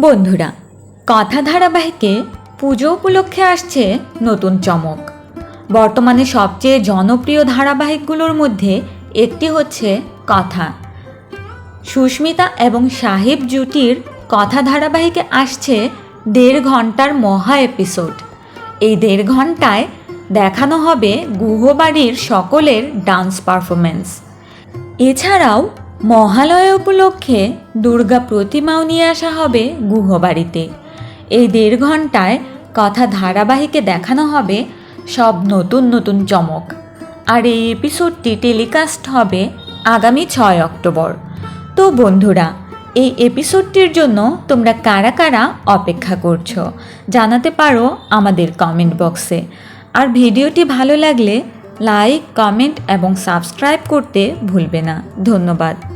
বন্ধুরা, কথা ধারাবাহিকে পুজো উপলক্ষে আসছে নতুন চমক। বর্তমানে সবচেয়ে জনপ্রিয় ধারাবাহিকগুলোর মধ্যে একটি হচ্ছে কথা। সুস্মিতা এবং সাহেব জুটির কথা ধারাবাহিকে আসছে দেড় ঘণ্টার মহা এপিসোড। এই দেড় ঘন্টায় দেখানো হবে গুহবাড়ির সকলের ডান্স পারফরমেন্স এছাড়াও মহালয়া উপলক্ষে দুর্গা প্রতিমাও নিয়ে আসা হবে গুহবাড়িতে। এই দেড় ঘন্টায় কথা ধারাবাহিকে দেখানো হবে সব নতুন নতুন চমক। আর এই এপিসোডটি টেলিকাস্ট হবে আগামী ছয় অক্টোবর। তো বন্ধুরা, এই এপিসোডটির জন্য তোমরা কারা কারা অপেক্ষা করছ জানাতে পারো আমাদের কমেন্ট বক্সে। আর ভিডিওটি ভালো লাগলে লাইক, কমেন্ট এবং সাবস্ক্রাইব করতে ভুলবে না। ধন্যবাদ।